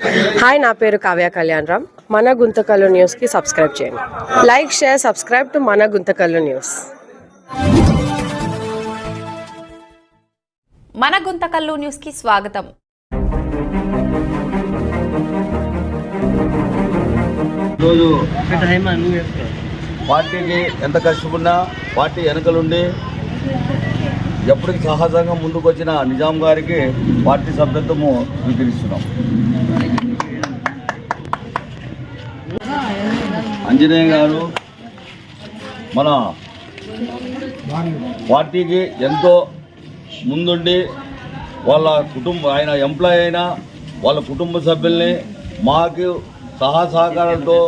Hi నా పేరు కావ్య కళ్యాణ్ రామ్. మన గుంతకల్లు న్యూస్కి సబ్స్క్రైబ్ చేయండి. లైక్ షేర్ సబ్స్క్రైబ్ టు మన గుంతకల్లు న్యూస్ మన గుంతకల్లు న్యూస్కి స్వాగతం. పార్టీకి ఎంత కష్టపడినా పార్టీ వెనకలుండి ఎప్పటికి సహజంగా ముందుకు వచ్చిన నిజాం గారికి పార్టీ సభ్యత్వము స్వీకరిస్తున్నాం. ఆంజనేయ గారు మన పార్టీకి ఎంతో ముందుండి వాళ్ళ కుటుంబ ఆయన ఎంప్లాయ్ అయినా వాళ్ళ కుటుంబ సభ్యుల్ని మాకు సహా సహకారంతో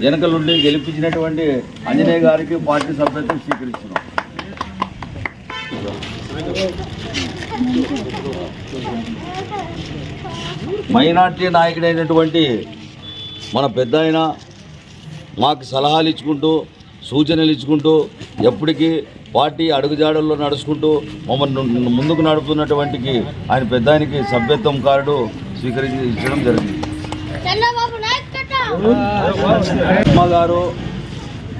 వెనుకలుండి గెలిపించినటువంటి ఆంజనేయ గారికి పార్టీ సభ్యత్వం స్వీకరిస్తున్నాం. మైనార్టీ నాయకుడైనటువంటి మన పెద్ద ఆయన మాకు సలహాలు ఇచ్చుకుంటూ సూచనలు ఇచ్చుకుంటూ ఎప్పటికీ పార్టీ అడుగుజాడల్లో నడుచుకుంటూ మమ్మల్ని ముందుకు నడుపుతున్నటువంటికి ఆయన పెద్ద ఆయనకి సభ్యత్వం కార్డు స్వీకరించి ఇచ్చడం జరిగింది. అమ్మ గారు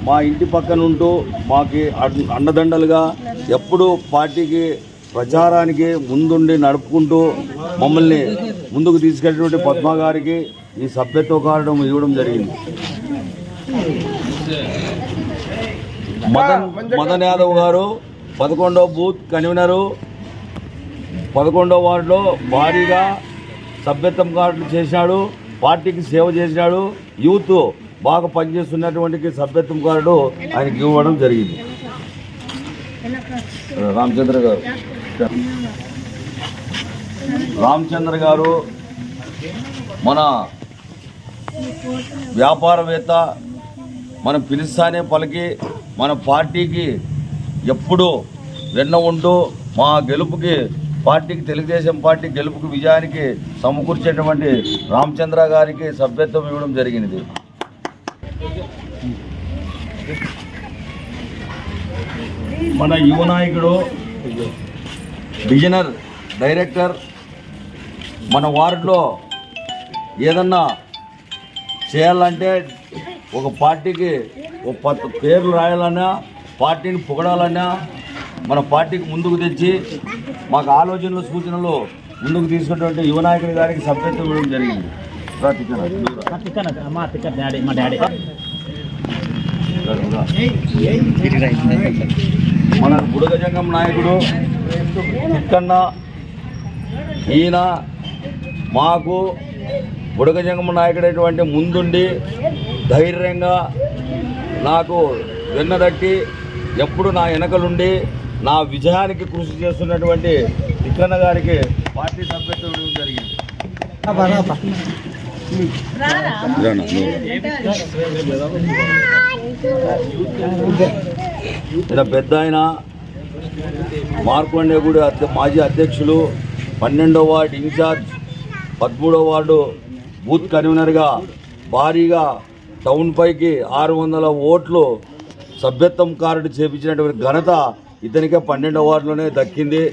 మా ఇంటి పక్కన ఉంటూ మాకి అండదండలుగా ఎప్పుడూ పార్టీకి ప్రచారానికి ముందుండి నడుపుకుంటూ మమ్మల్ని ముందుకు తీసుకెళ్ళినటువంటి పద్మ గారికి ఈ సభ్యత్వ కారణం ఇవ్వడం జరిగింది. మదన్ మదన్ యాదవ్ గారు పదకొండవ బూత్ కన్వీనరు. పదకొండవ వార్డులో భారీగా సభ్యత్వం కార్డులు చేశాడు. పార్టీకి సేవ చేసినాడు యూత్ బాగా పనిచేస్తున్నటువంటి సభ్యత్వం కార్డు ఆయనకి ఇవ్వడం జరిగింది. రామచంద్ర గారు. రామచంద్ర గారు మన వ్యాపారవేత్త మనం పిలుస్తానే పలికి మన పార్టీకి ఎప్పుడూ వెన్న ఉంటూ మా గెలుపుకి పార్టీకి తెలుగుదేశం పార్టీ గెలుపుకి విజయానికి సమకూర్చేటువంటి రామచంద్ర గారికి సభ్యత్వం ఇవ్వడం జరిగినది మన యువ నాయకుడు విజనర్ డైరెక్టర్ మన వార్డులో ఏదన్నా చేయాలంటే ఒక పార్టీకి ఒక పత్ పేర్లు రాయాలన్నా పార్టీని పొగడాలన్నా మన పార్టీకి ముందుకు తెచ్చి మాకు ఆలోచనలు సూచనలు ముందుకు తీసుకున్నటువంటి యువ నాయకుడి గారికి సభ్యత్వం ఇవ్వడం జరిగింది రా టికెట్. తిక్కన మా తిక్క డాడీ మా డాడీ రా, రా. మన బుడగజంగం నాయకుడు తిక్కన్న ఈయన మాకు బుడగజంగం నాయకుడైనటువంటి ముందుండి ధైర్యంగా నాకు వెన్నదట్టి ఎప్పుడు నా వెనకలుండి నా విజయానికి కృషి చేస్తున్నటువంటి తిక్కన్న గారికి పార్టీ సభ్యత్వం జరిగింది. రానా, పెద్ద ఆయన మార్కొండేగూడి మాజీ అధ్యక్షులు పన్నెండో వార్డు ఇన్ఛార్జ్ పదమూడో వార్డు బూత్ కన్వీనర్గా భారీగా టౌన్ పైకి ఆరు వందల ఓట్లు సభ్యత్వం కార్డు చేపించినటువంటి ఘనత ఇతనికే పన్నెండో వార్డులోనే దక్కింది.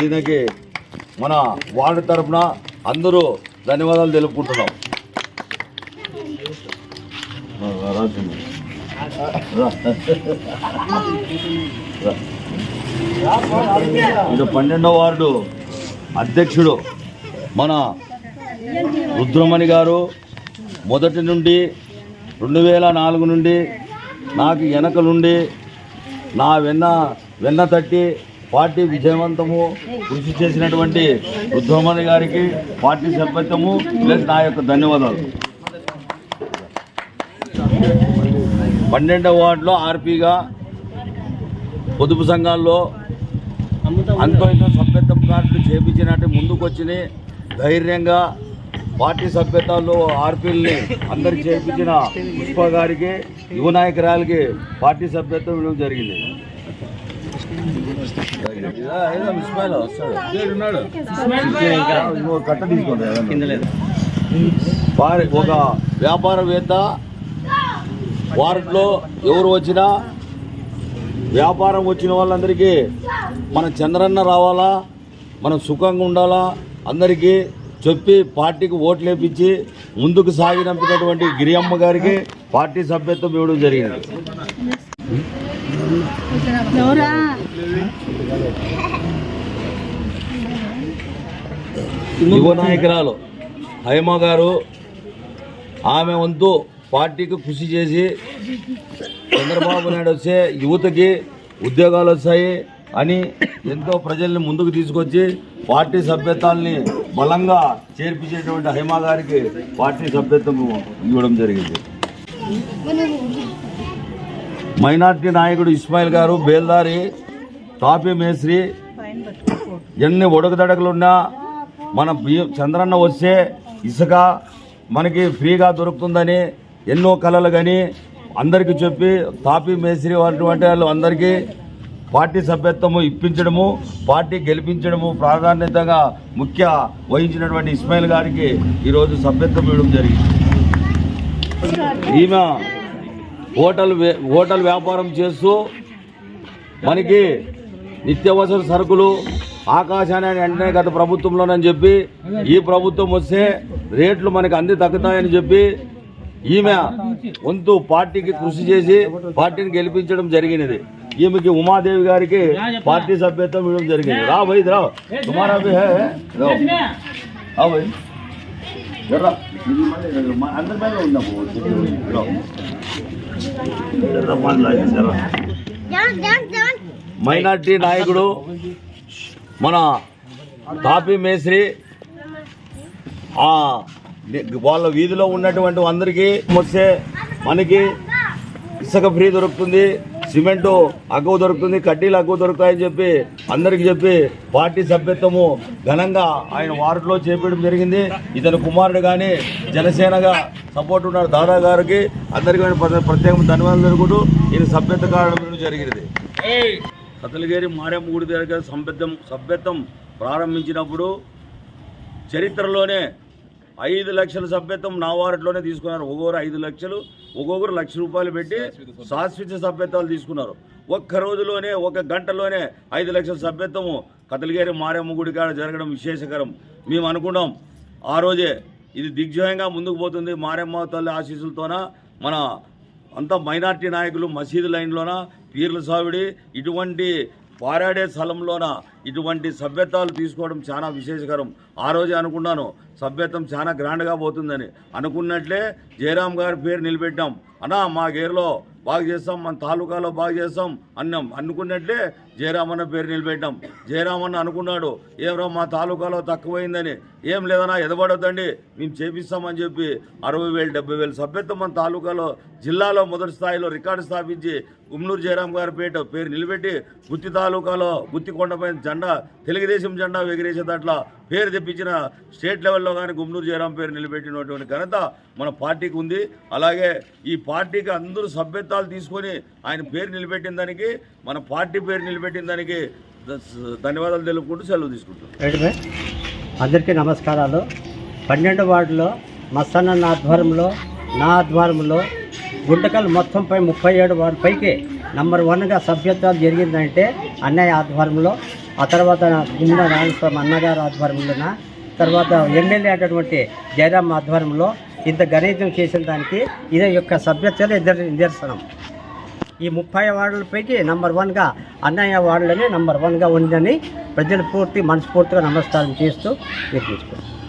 ఈయనకి మన వార్డు తరఫున అందరూ ధన్యవాదాలు తెలుపుకుంటున్నాం రా, రా, రా, చిన్న. రా. ఇది పన్నెండవ వార్డు అధ్యక్షుడు మన రుద్రమణి గారు మొదటి నుండి రెండు వేల నాలుగు నుండి నాకు వెనక నుండి నా వెన్న వెన్న తట్టి పార్టీ విజయవంతము కృషి చేసినటువంటి రుద్రమణి గారికి పార్టీ సభ్యత్వము ప్లస్ నా యొక్క ధన్యవాదాలు. పన్నెండవ వార్డులో ఆర్పీగా పొదుపు సంఘాల్లో అంతో ఇంతో సభ్యత్వం కార్డులు చేపించినట్టు ముందుకు వచ్చి ధైర్యంగా పార్టీ సభ్యత్వాలు ఆర్పీల్ని అందరికి చేపించిన పుష్ప గారికి యువ నాయకురాలకి పార్టీ సభ్యత్వం ఇవ్వడం జరిగింది ఒక వ్యాపారవేత్త వారిలో ఎవరు వచ్చినా వ్యాపారం వచ్చిన వాళ్ళందరికీ మన చంద్రన్న రావాలా మనం సుఖంగా ఉండాలా అందరికీ చెప్పి పార్టీకి ఓట్లు వేపించి ముందుకు సాగినంపినటువంటి గిరియమ్మ గారికి పార్టీ సభ్యత్వం ఇవ్వడం జరిగింది. యువ నాయకురాలు హైమ గారు ఆమె వంతు పార్టీకి కృషి చేసి చంద్రబాబు నాయుడు వచ్చే యువతకి ఉద్యోగాలు వస్తాయి అని ఎంతో ప్రజల్ని ముందుకు తీసుకొచ్చి పార్టీ సభ్యత్వాల్ని బలంగా చేర్పించేటువంటి హైమా గారికి పార్టీ సభ్యత్వం ఇవ్వడం జరిగింది. మైనార్టీ నాయకుడు ఇస్మాయిల్ గారు బేల్దారి తాపీ మేస్త్రి ఎన్ని ఉడకదడకలున్నా మన చంద్రన్న వస్తే ఇసుక మనకి ఫ్రీగా దొరుకుతుందని ఎన్నో కళలు కానీ అందరికీ చెప్పి తాపీ మేస్త్రి అటువంటి వాళ్ళు అందరికీ పార్టీ సభ్యత్వము ఇప్పించడము పార్టీ గెలిపించడము ప్రాధాన్యతగా ముఖ్య వహించినటువంటి ఇస్మాయిల్ గారికి ఈరోజు సభ్యత్వం ఇవ్వడం జరిగింది. ఈమె హోటల్ హోటల్ వ్యాపారం చేస్తూ మనకి నిత్యావసర సరుకులు ఆకాశాన్ని వెంటనే గత ప్రభుత్వంలోనని చెప్పి ఈ ప్రభుత్వం వస్తే రేట్లు మనకి అంది తగ్గుతాయని చెప్పి ఈమె వంతు పార్టీకి కృషి చేసి పార్టీని గెలిపించడం జరిగినది. ఈమెకి ఉమాదేవి గారికి పార్టీ సభ్యత్వం ఇవ్వడం జరిగింది. రా భయ్ రా. తుమారా భీ హై భయ్ అందరి మీద. మైనార్టీ నాయకుడు మన తాపీ మేస్త్రి వాళ్ళ వీధిలో ఉన్నటువంటి అందరికీ వస్తే మనకి ఇసుక ఫ్రీ దొరుకుతుంది సిమెంటు అగ్గు దొరుకుతుంది కడ్డీలు అగ్గు దొరుకుతాయని చెప్పి అందరికి చెప్పి పార్టీ సభ్యత్వము ఘనంగా ఆయన వార్డులో చేపట్టడం జరిగింది. ఇతని కుమారుడు కానీ జనసేనగా సపోర్ట్ ఉన్నాడు దాదా గారికి అందరికీ ప్రత్యేక ధన్యవాదాలు జరుగుతూ ఈయన సభ్యత కావడం జరిగింది. కతలగిరి మారేమ్మ గుడి దగ్గర సభ్యత్వం సభ్యత్వం ప్రారంభించినప్పుడు చరిత్రలోనే ఐదు లక్షల సభ్యత్వం నా వార్డులోనే తీసుకున్నారు. ఒక్కొక్కరు ఐదు లక్షలు ఒక్కొక్కరు లక్ష రూపాయలు పెట్టి శాశ్వత సభ్యత్వాలు తీసుకున్నారు. ఒక్క రోజులోనే ఒక గంటలోనే ఐదు లక్షల సభ్యత్వము కతలగిరి మారేమ్మ గుడి కాడ జరగడం విశేషకరం. మేము అనుకున్నాం. ఆ రోజే ఇది దిగ్జయంగా ముందుకు పోతుంది మారేమ్మ తల్లి ఆశీస్సులతోన. మన అంతా మైనార్టీ నాయకులు మసీదు లైన్లోన పీర్ల సావిడి ఇటువంటి పారాడే స్థలంలోన ఇటువంటి సభ్యత్వాలు తీసుకోవడం చాలా విశేషకరం. ఆ రోజే అనుకున్నాను సభ్యత్వం చాలా గ్రాండ్గా పోతుందని. అనుకున్నట్లే జయరాం గారి పేరు నిలబెట్టాం. అన్నా మా గేర్లో బాగా చేస్తాం మన తాలూకాలో బాగా చేస్తాం అన్నాం. అనుకున్నట్లే జయరామన్న పేరు నిలబెట్టాం. జయరామన్న అనుకున్నాడు ఏమరా మా తాలూకాలో తక్కువైందని. ఏం లేదన్నా ఎదబడొద్దండి మేము చేపిస్తామని చెప్పి అరవై వేలు డెబ్బై వేలు సభ్యత్వం మన తాలూకాలో జిల్లాలో మొదటి స్థాయిలో రికార్డు స్థాపించి గుమ్నూరు జయరాం గారి పేట పేరు నిలబెట్టి గుత్తి తాలూకాలో గుత్తికొండపై జెండా తెలుగుదేశం జెండా ఎగిరేసేదట్లా పేరు తెప్పించిన స్టేట్ లెవెల్లో కానీ గుమ్నూరు జయరాం పేరు నిలబెట్టినటువంటి ఘనత మన పార్టీకి ఉంది. అలాగే ఈ పార్టీకి అందరూ సభ్యత్వాలు తీసుకొని ఆయన పేరు నిలబెట్టిన దానికి మన పార్టీ పేరు నిలబెట్టిన దానికి ధన్యవాదాలు తెలుపుకుంటూ సెలవు తీసుకుంటున్నాం. అందరికీ నమస్కారాలు. పన్నెండు వార్డులో మస్తన్న ఆధ్వర్యంలో నా ఆధ్వర్యంలో గుంటకల్ మొత్తంపై ముప్పై ఏడు వార్డు పైకి నంబర్ వన్గా సభ్యత్వాలు జరిగిందంటే అన్నయ్య ఆధ్వర్యంలో ఆ తర్వాత గుండా నారాయణస్వామి అన్నగారు ఆధ్వర్యంలోన తర్వాత ఎమ్మెల్యే అటువంటి జయరామ్ ఆధ్వర్యంలో ఇంత గణితం చేసిన దానికి ఇదే యొక్క సభ్యత్వాలు ఇద్దరు నిదర్శనం. ఈ ముప్పై వార్డుల పైకి నంబర్ వన్గా అన్నయ్య వార్డులనే నంబర్ వన్గా ఉందని ప్రజలు పూర్తి మనస్ఫూర్తిగా నమస్కారం చేస్తూ నిర్మించుకుంటాం